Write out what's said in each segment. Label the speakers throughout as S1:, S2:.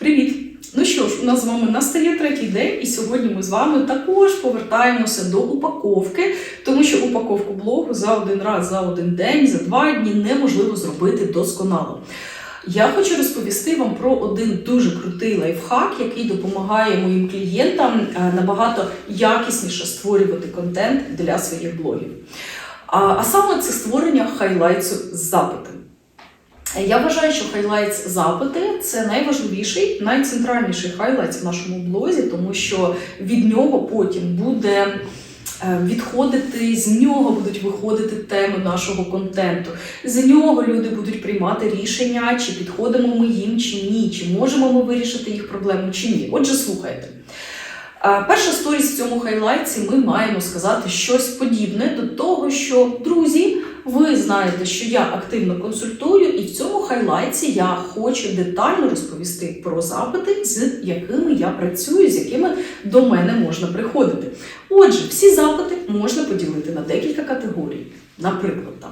S1: Привіт! Ну що ж, у нас з вами настає третій день, і сьогодні ми з вами також повертаємося до упаковки, тому що упаковку блогу за один раз, за один день, за два дні неможливо зробити досконало. Я хочу розповісти вам про один дуже крутий лайфхак, який допомагає моїм клієнтам е, набагато якісніше створювати контент для своїх блогів. А, саме це створення хайлайтсу з запитом. Я вважаю, що хайлайтс запити це найважливіший, найцентральніший хайлайт в нашому блозі, тому що від нього потім буде е, відходити, з нього будуть виходити теми нашого контенту. З нього люди будуть приймати рішення, чи підходимо ми їм, чи ні, чи можемо ми вирішити їх проблему, чи ні. Отже, слухайте. Е, Перша сторіс в цьому хайлайті ми маємо сказати щось подібне до того, що друзі, ви знаєте, що я активно консультую, і в цьому хайлайті я хочу детально розповісти про запити, з якими я працюю, з якими до мене можна приходити. Отже, всі запити можна поділити на декілька категорій. Наприклад, там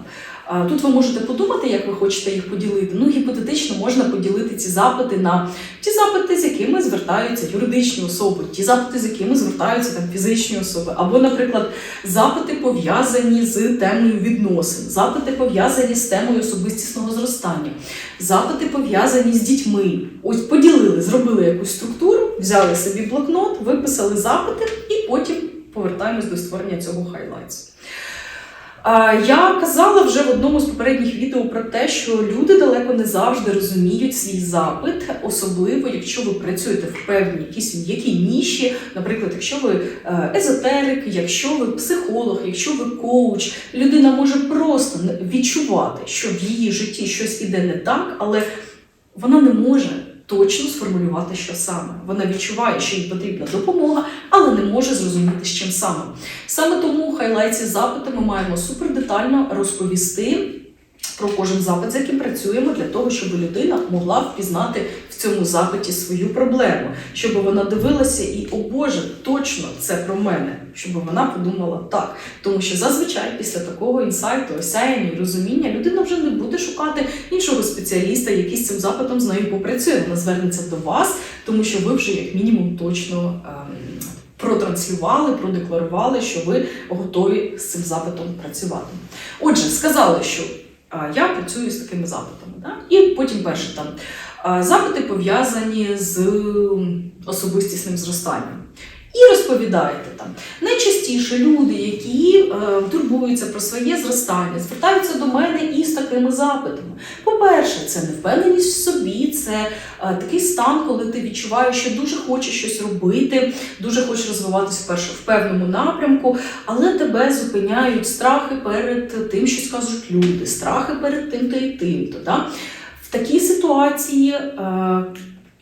S1: тут ви можете подумати, як ви хочете їх поділити. Ну, гіпотетично можна поділити ці запити на ті запити, з якими звертаються юридичні особи, ті запити, з якими звертаються там фізичні особи, або, наприклад, запити пов'язані з темою відносин, запити пов'язані з темою особистісного зростання, запити пов'язані з дітьми. Ось поділили, зробили якусь структуру, взяли собі блокнот, виписали запити і потім повертаємось до створення цього хайлайтсу. Я казала вже в одному з попередніх відео про те, що люди далеко не завжди розуміють свій запит, особливо якщо ви працюєте в певній якійсь м'якій ніші, наприклад, якщо ви е, езотерик, якщо ви психолог, якщо ви коуч, людина може просто відчувати, що в її житті щось іде не так, але вона не може точно сформулювати, що саме. Вона відчуває, що їй потрібна допомога, але не може зрозуміти, з чим саме. Саме тому у хайлайті запити ми маємо супердетально розповісти про кожен запит, з яким працюємо, для того, щоб людина могла впізнати цьому запиті свою проблему, щоб вона дивилася і, о Боже, точно це про мене, щоб вона подумала так. Тому що зазвичай після такого інсайту, осяяння розуміння людина вже не буде шукати іншого спеціаліста, який з цим запитом з нею попрацює. Вона звернеться до вас, тому що ви вже як мінімум точно. ем, Протранслювали, продекларували, що ви готові з цим запитом працювати. Отже, сказали, що а, я працюю з такими запитами. Да? І потім перше там запити пов'язані з особистісним зростанням. І розповідаєте там. Найчастіше люди, які е, турбуються про своє зростання, звертаються до мене із такими запитами. По-перше, це невпевненість в собі, це е, такий стан, коли ти відчуваєш, що дуже хочеш щось робити, дуже хочеш розвиватися вперше в певному напрямку, але тебе зупиняють страхи перед тим, що скажуть люди, страхи перед тим, то і тим. То, да? В такій ситуації е,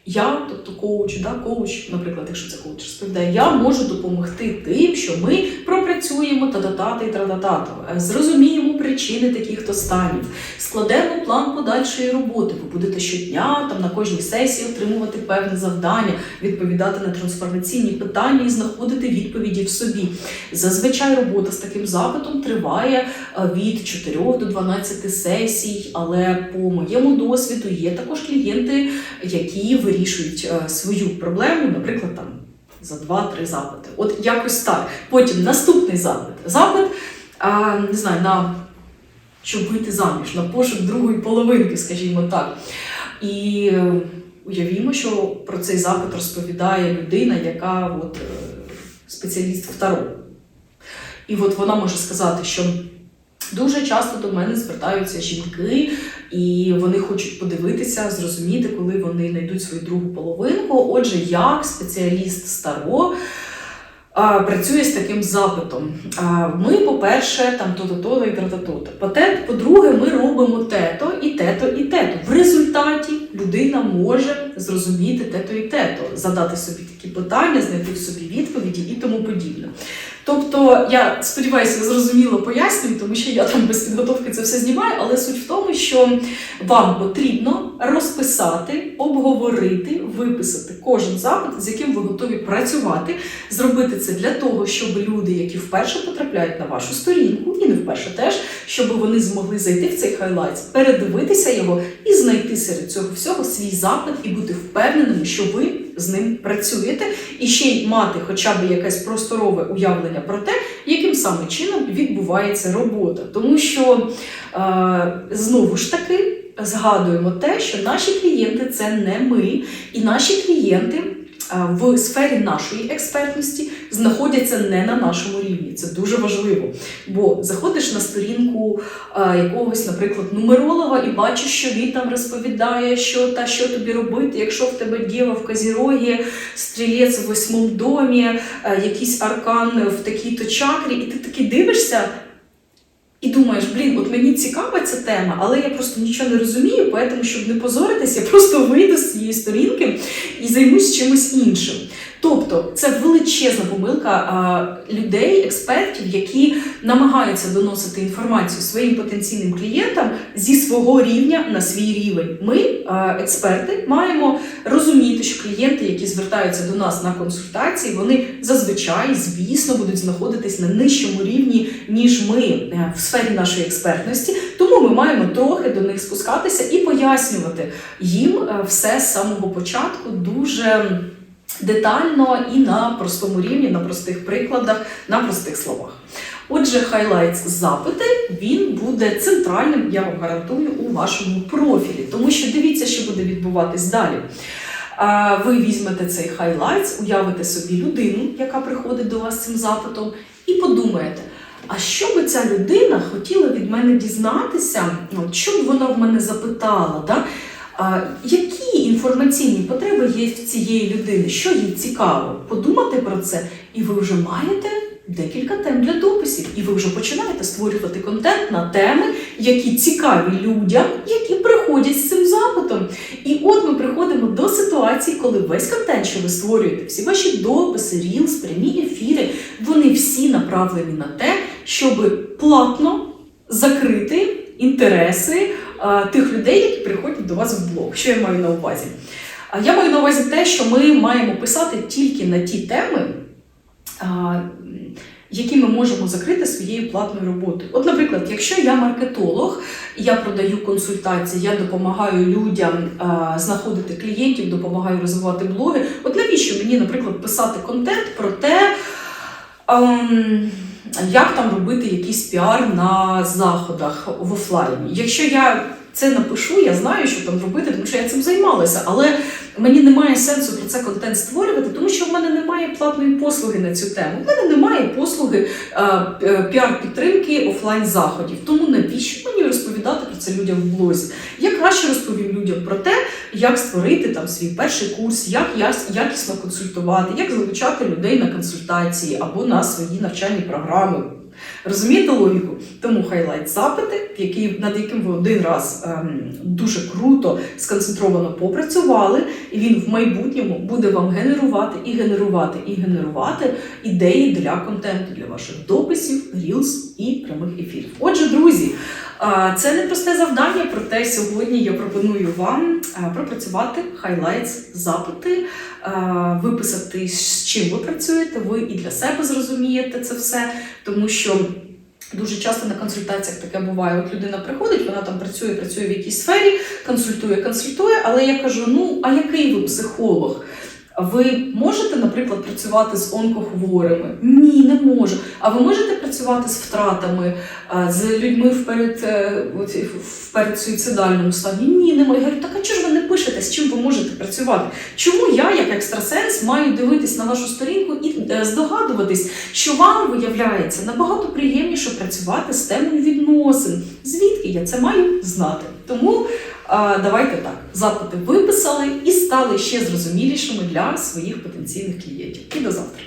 S1: я, тобто коуч, да, коуч, наприклад, якщо це коуч розповідає, я можу допомогти тим, що ми пропрацюємо та-та-та і тра-та-та, зрозуміємо причини таких то станів, складемо план подальшої роботи. Ви будете щодня там на кожній сесії отримувати певне завдання, відповідати на трансформаційні питання і знаходити відповіді в собі. Зазвичай робота з таким запитом триває е, від 4 до 12 сесій, але по моєму досвіду є також клієнти, які вирішують е, свою проблему, наприклад, там за 2-3 запити. От якось так. Потім наступний запит. Запит, а, не знаю, на щоб вийти заміж, на пошук другої половинки, скажімо так. І е, уявімо, що про цей запит розповідає людина, яка от, е, спеціаліст в таро. І от вона може сказати, що дуже часто до мене звертаються жінки, і вони хочуть подивитися, зрозуміти, коли вони знайдуть свою другу половинку. Отже, як спеціаліст з таро а, працює з таким запитом. Ми, по-перше, там то-то-то і. По-те- По-друге, ми робимо тето і тето і тето. В результаті людина може зрозуміти тето і тето, задати собі такі питання, знайти в собі відповіді і тому подібне. Тобто, я сподіваюся, зрозуміло пояснюю, тому що я там без підготовки це все знімаю, але суть в тому, що вам потрібно розписати, обговорити, виписати кожен запит, з яким ви готові працювати, зробити це для того, щоб люди, які вперше потрапляють на вашу сторінку, і не вперше теж, щоб вони змогли зайти в цей хайлайт, передивитися його і знайти серед цього всього свій запит і бути бути впевненими, що ви з ним працюєте, і ще й мати хоча б якесь просторове уявлення про те, яким саме чином відбувається робота. Тому що е, знову ж таки згадуємо те, що наші клієнти це не ми, і наші клієнти. Е, В сфері нашої експертності знаходяться не на нашому рівні. Це дуже важливо. Бо заходиш на сторінку е, якогось, наприклад, нумеролога і бачиш, що він там розповідає, що та що тобі робити, якщо в тебе діва в Казірогі, стрілець в восьмому домі, е, якийсь аркан в такій-то чакрі, і ти такий дивишся. І думаєш, блін, от мені цікава ця тема, але я просто нічого не розумію, тому щоб не позоритись, я просто вийду з цієї сторінки і займусь чимось іншим. Тобто це величезна помилка а, людей, експертів, які намагаються доносити інформацію своїм потенційним клієнтам зі свого рівня на свій рівень. Ми, а, експерти, маємо розуміти, що клієнти, які звертаються до нас на консультації, вони зазвичай, звісно, будуть знаходитись на нижчому рівні, ніж ми е, в сфері нашої експертності. Тому ми маємо трохи до них спускатися і пояснювати їм е, все з самого початку дуже детально і на простому рівні, на простих прикладах, на простих словах. Отже, хайлайтс запити він буде центральним, я вам гарантую, у вашому профілі, тому що дивіться, що буде відбуватись далі. Ви візьмете цей хайлайтс, уявите собі людину, яка приходить до вас цим запитом, і подумаєте. А що би ця людина хотіла від мене дізнатися? Що б вона в мене запитала? Да? Які інформаційні потреби є в цієї людини? Що їй цікаво? Подумати про це, і ви вже маєте декілька тем для дописів, і ви вже починаєте створювати контент на теми, які цікаві людям, які приходять з цим запитом. І от ми приходимо до ситуації, коли весь контент, що ви створюєте, всі ваші дописи, рілс, прямі ефіри, вони всі направлені на те, щоб платно закрити інтереси тих людей, які приходять до вас в блог. Що я маю на увазі? Я маю на увазі те, що ми маємо писати тільки на ті теми, які ми можемо закрити своєю платною роботою. От, наприклад, якщо я маркетолог, я продаю консультації, я допомагаю людям знаходити клієнтів, допомагаю розвивати блоги. От навіщо мені, наприклад, писати контент про те, ем, як там робити якийсь піар на заходах в офлайні. Якщо я це напишу, я знаю, що там робити, тому що я цим займалася, але мені немає сенсу про це контент створювати, тому що в мене немає платної послуги на цю тему. В мене немає послуги е, е, піар-підтримки офлайн заходів. Тому навіщо мені розповідати про це людям в блозі? Я краще розповім людям про те, як створити там свій перший курс, як якісно консультувати, як залучати людей на консультації або на свої навчальні програми. Розумієте логіку? Тому хайлайт запити, який, над яким ви один раз ем, дуже круто сконцентровано попрацювали, і він в майбутньому буде вам генерувати і генерувати і генерувати ідеї для контенту, для ваших дописів, рілс і прямих ефірів. Отже, друзі, це не просте завдання, проте сьогодні я пропоную вам пропрацювати хайлайтс запити, виписати, з чим ви працюєте, ви і для себе зрозумієте це все, тому що. Дуже часто на консультаціях таке буває. От людина приходить, вона там працює, працює в якійсь сфері, консультує, консультує, але я кажу: ну, а який ви психолог? Ви можете, наприклад, працювати з онкохворими? Ні, не можу. А ви можете працювати з втратами, з людьми в перед, е, от, в передсуїцидальному стані? Ні, не можу. Я говорю, так а чого ж ви не пишете, з чим ви можете працювати? Чому я, як екстрасенс, маю дивитись на вашу сторінку і е, здогадуватись, що вам виявляється набагато приємніше працювати з темою відносин? Звідки я це маю знати? Тому давайте так, запити виписали і стали ще зрозумілішими для своїх потенційних клієнтів. І до завтра.